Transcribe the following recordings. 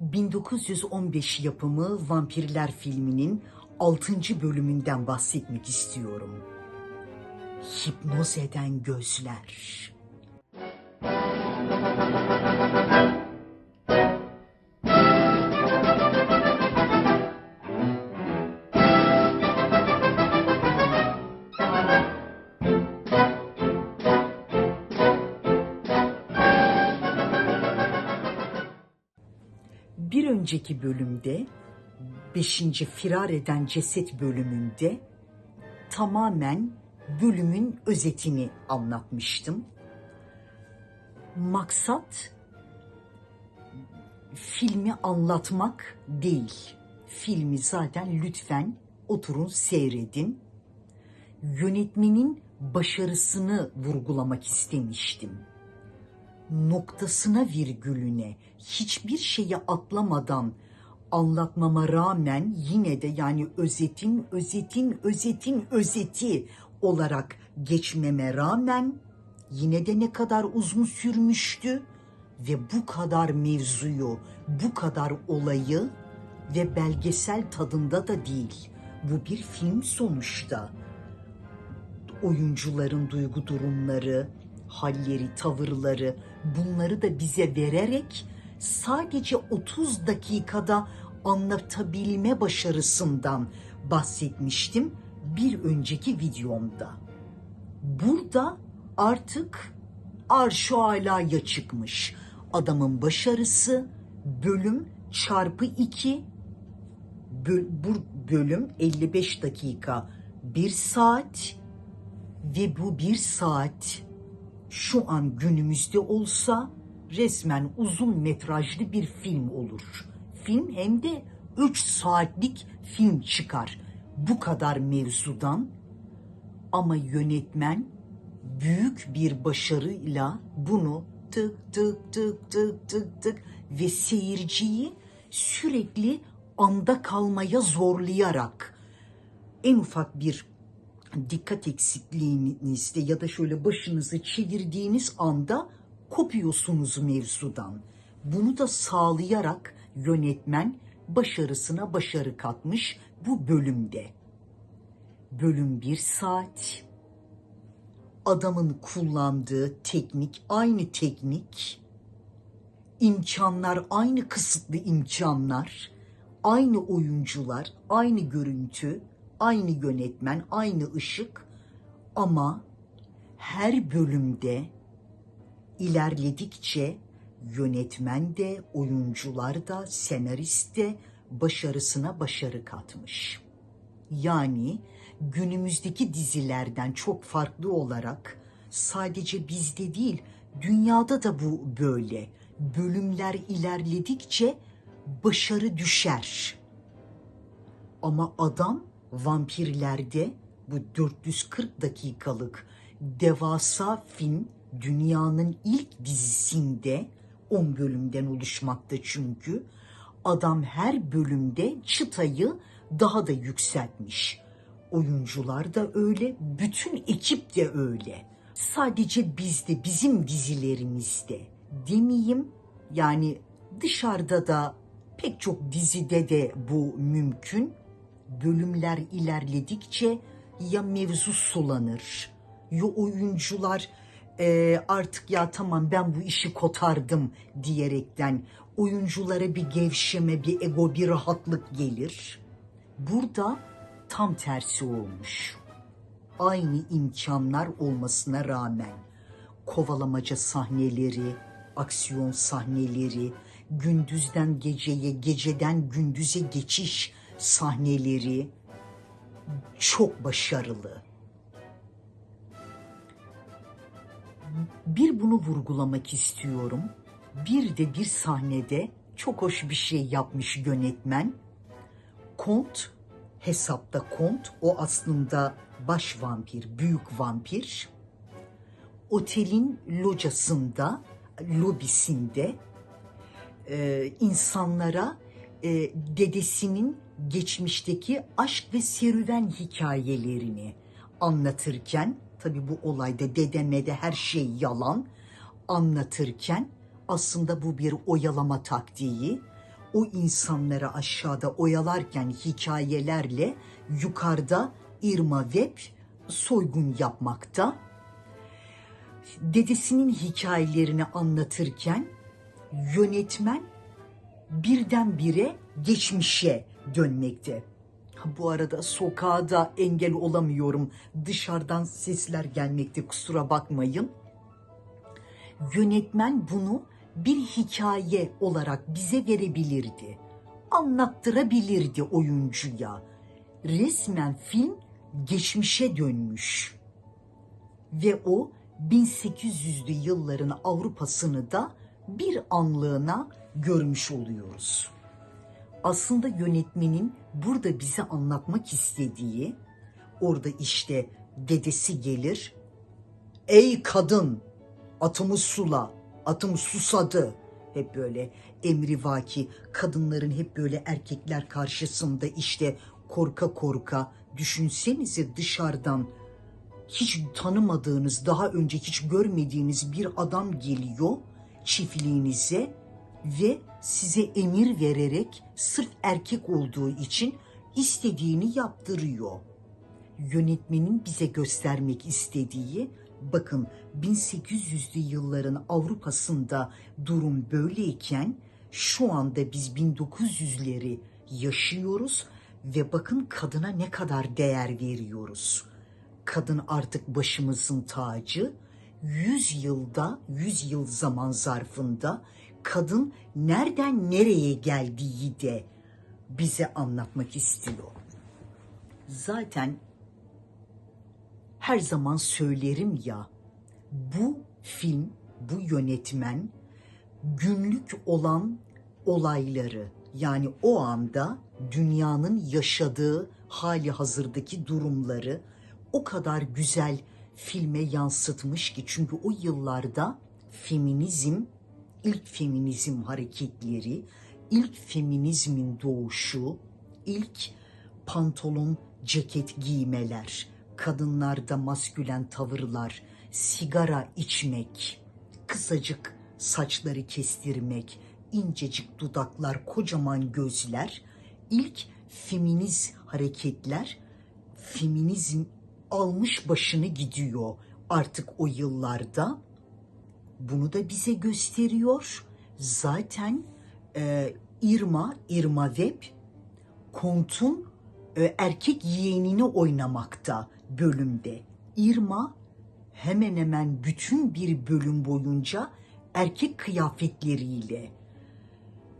1915 yapımı Vampirler filminin 6. bölümünden bahsetmek istiyorum. Hipnoz eden gözler. Önceki bölümde 5. Firar eden ceset bölümünde tamamen bölümün özetini anlatmıştım. Maksat filmi anlatmak değil. Filmi zaten lütfen oturun seyredin. Yönetmenin başarısını vurgulamak istemiştim noktasına virgülüne hiçbir şeyi atlamadan anlatmama rağmen yine de yani özetin özetin özetin özeti olarak geçmeme rağmen yine de ne kadar uzun sürmüştü ve bu kadar mevzuyu, bu kadar olayı ve belgesel tadında da değil. Bu bir film sonuçta oyuncuların duygu durumları, halleri, tavırları bunları da bize vererek sadece 30 dakikada anlatabilme başarısından bahsetmiştim bir önceki videomda. Burada artık arşu alaya çıkmış. Adamın başarısı bölüm çarpı 2 bu bölüm 55 dakika 1 saat ve bu 1 saat şu an günümüzde olsa resmen uzun metrajlı bir film olur. Film hem de 3 saatlik film çıkar. Bu kadar mevzudan ama yönetmen büyük bir başarıyla bunu tık tık tık tık tık tık ve seyirciyi sürekli anda kalmaya zorlayarak en ufak bir dikkat eksikliğinizde ya da şöyle başınızı çevirdiğiniz anda kopuyorsunuz mevzudan. Bunu da sağlayarak yönetmen başarısına başarı katmış bu bölümde. Bölüm bir saat. Adamın kullandığı teknik aynı teknik. İmkanlar aynı kısıtlı imkanlar. Aynı oyuncular, aynı görüntü, aynı yönetmen, aynı ışık ama her bölümde ilerledikçe yönetmen de, oyuncular da, senarist de başarısına başarı katmış. Yani günümüzdeki dizilerden çok farklı olarak sadece bizde değil, dünyada da bu böyle. Bölümler ilerledikçe başarı düşer. Ama adam vampirlerde bu 440 dakikalık devasa film dünyanın ilk dizisinde 10 bölümden oluşmakta çünkü adam her bölümde çıtayı daha da yükseltmiş. Oyuncular da öyle, bütün ekip de öyle. Sadece bizde, bizim dizilerimizde demeyeyim yani dışarıda da pek çok dizide de bu mümkün bölümler ilerledikçe ya mevzu sulanır ya oyuncular e, artık ya tamam ben bu işi kotardım diyerekten oyunculara bir gevşeme, bir ego, bir rahatlık gelir. Burada tam tersi olmuş. Aynı imkanlar olmasına rağmen kovalamaca sahneleri, aksiyon sahneleri, gündüzden geceye, geceden gündüze geçiş sahneleri çok başarılı. Bir bunu vurgulamak istiyorum. Bir de bir sahnede çok hoş bir şey yapmış yönetmen. Kont, hesapta Kont, o aslında baş vampir, büyük vampir. Otelin locasında, lobisinde e, insanlara e, dedesinin geçmişteki aşk ve serüven hikayelerini anlatırken tabi bu olayda dedeme de her şey yalan anlatırken aslında bu bir oyalama taktiği o insanları aşağıda oyalarken hikayelerle yukarıda Irma Web soygun yapmakta. Dedesinin hikayelerini anlatırken yönetmen birdenbire geçmişe dönmekte. Bu arada sokağa da engel olamıyorum. Dışarıdan sesler gelmekte kusura bakmayın. Yönetmen bunu bir hikaye olarak bize verebilirdi. Anlattırabilirdi oyuncuya. Resmen film geçmişe dönmüş. Ve o 1800'lü yılların Avrupa'sını da bir anlığına görmüş oluyoruz. Aslında yönetmenin burada bize anlatmak istediği orada işte dedesi gelir. Ey kadın atımı sula, atım susadı. Hep böyle emrivaki kadınların hep böyle erkekler karşısında işte korka korka düşünsenize dışarıdan hiç tanımadığınız, daha önce hiç görmediğiniz bir adam geliyor çiftliğinize ve size emir vererek sırf erkek olduğu için istediğini yaptırıyor. Yönetmenin bize göstermek istediği bakın 1800'lü yılların Avrupa'sında durum böyleyken şu anda biz 1900'leri yaşıyoruz ve bakın kadına ne kadar değer veriyoruz kadın artık başımızın tacı. 100 yılda, 100 yıl zaman zarfında kadın nereden nereye geldiği de bize anlatmak istiyor. Zaten her zaman söylerim ya, bu film, bu yönetmen günlük olan olayları yani o anda dünyanın yaşadığı hali hazırdaki durumları o kadar güzel filme yansıtmış ki çünkü o yıllarda feminizm, ilk feminizm hareketleri, ilk feminizmin doğuşu, ilk pantolon, ceket giymeler, kadınlarda maskülen tavırlar, sigara içmek, kısacık saçları kestirmek, incecik dudaklar, kocaman gözler, ilk feminist hareketler, feminizm almış başını gidiyor artık o yıllarda. Bunu da bize gösteriyor. Zaten e, Irma, Irma Web, Kont'un e, erkek yeğenini oynamakta bölümde. Irma hemen hemen bütün bir bölüm boyunca erkek kıyafetleriyle.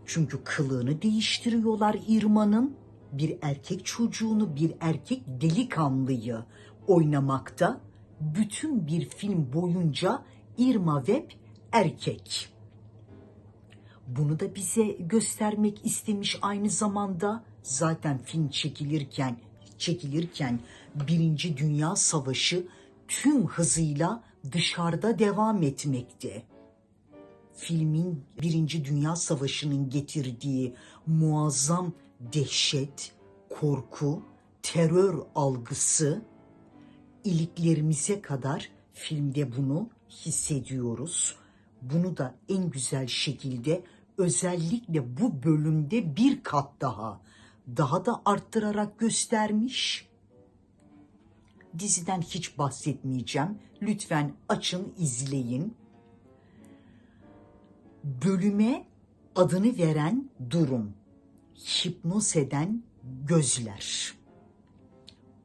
Çünkü kılığını değiştiriyorlar Irma'nın. Bir erkek çocuğunu, bir erkek delikanlıyı oynamakta. Bütün bir film boyunca Irma Web erkek. Bunu da bize göstermek istemiş aynı zamanda. Zaten film çekilirken çekilirken Birinci Dünya Savaşı tüm hızıyla dışarıda devam etmekte. Filmin Birinci Dünya Savaşı'nın getirdiği muazzam dehşet, korku, terör algısı iliklerimize kadar filmde bunu hissediyoruz. Bunu da en güzel şekilde özellikle bu bölümde bir kat daha daha da arttırarak göstermiş. Diziden hiç bahsetmeyeceğim. Lütfen açın, izleyin. Bölüme adını veren durum. Hipnoz eden gözler.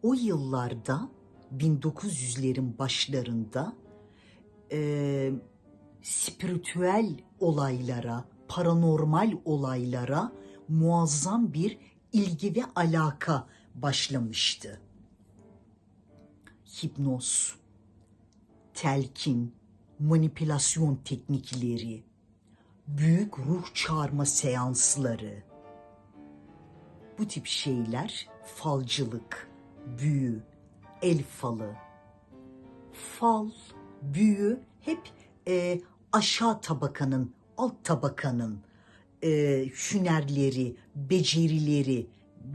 O yıllarda 1900'lerin başlarında e, spiritüel olaylara, paranormal olaylara muazzam bir ilgi ve alaka başlamıştı. Hipnoz, telkin, manipülasyon teknikleri, büyük ruh çağırma seansları, bu tip şeyler falcılık, büyü, el falı, fal, büyü hep e, aşağı tabakanın, alt tabakanın e, hünerleri, becerileri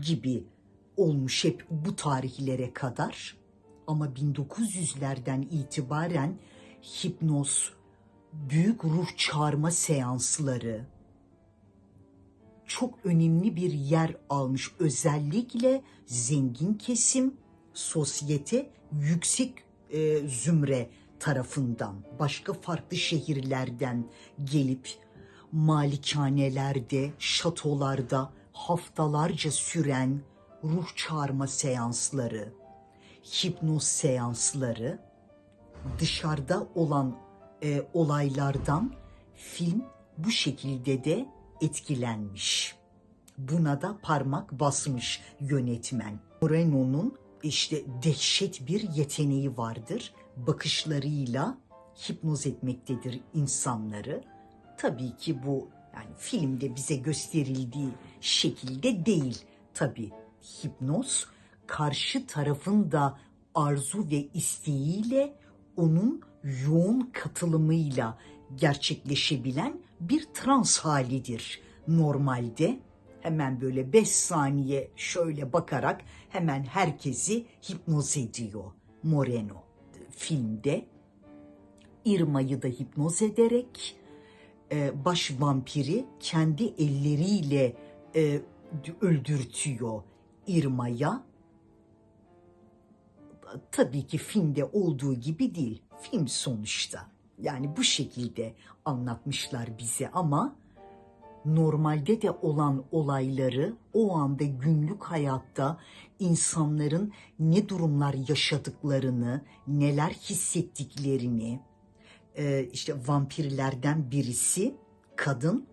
gibi olmuş hep bu tarihlere kadar. Ama 1900'lerden itibaren hipnoz, büyük ruh çağırma seansları, çok önemli bir yer almış. Özellikle zengin kesim, sosyete, yüksek e, zümre tarafından, başka farklı şehirlerden gelip malikanelerde, şatolarda haftalarca süren ruh çağırma seansları, hipnoz seansları, dışarıda olan e, olaylardan film bu şekilde de etkilenmiş. Buna da parmak basmış yönetmen. Moreno'nun işte dehşet bir yeteneği vardır. Bakışlarıyla hipnoz etmektedir insanları. Tabii ki bu yani filmde bize gösterildiği şekilde değil. Tabii hipnoz karşı tarafın da arzu ve isteğiyle onun yoğun katılımıyla gerçekleşebilen bir trans halidir. Normalde hemen böyle 5 saniye şöyle bakarak hemen herkesi hipnoz ediyor Moreno filmde. Irma'yı da hipnoz ederek e, baş vampiri kendi elleriyle e, öldürtüyor Irma'ya. Tabii ki filmde olduğu gibi değil. Film sonuçta. Yani bu şekilde anlatmışlar bize ama normalde de olan olayları o anda günlük hayatta insanların ne durumlar yaşadıklarını, neler hissettiklerini, e, işte vampirlerden birisi kadın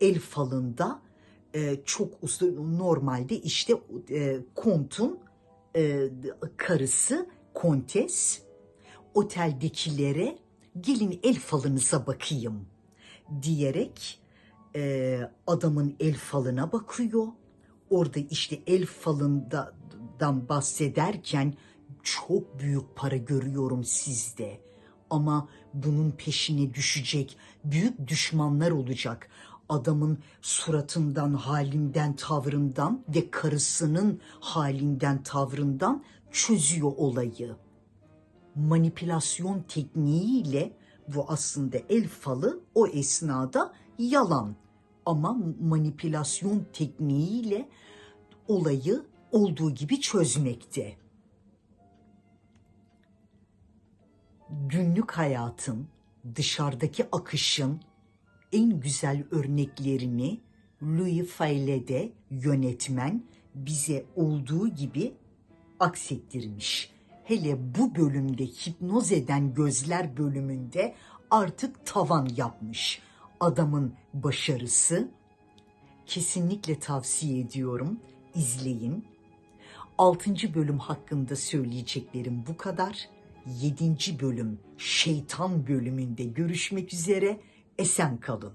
el falında e, çok usta normalde işte e, kontun e, karısı kontes oteldekilere gelin el falınıza bakayım diyerek e, adamın el falına bakıyor. Orada işte el falından bahsederken çok büyük para görüyorum sizde. Ama bunun peşine düşecek büyük düşmanlar olacak. Adamın suratından, halinden, tavrından ve karısının halinden, tavrından çözüyor olayı manipülasyon tekniğiyle bu aslında el falı o esnada yalan ama manipülasyon tekniğiyle olayı olduğu gibi çözmekte. Günlük hayatın, dışarıdaki akışın en güzel örneklerini Louis Fayle'de yönetmen bize olduğu gibi aksettirmiş hele bu bölümde hipnoz eden gözler bölümünde artık tavan yapmış. Adamın başarısı kesinlikle tavsiye ediyorum. İzleyin. 6. bölüm hakkında söyleyeceklerim bu kadar. 7. bölüm şeytan bölümünde görüşmek üzere. Esen kalın.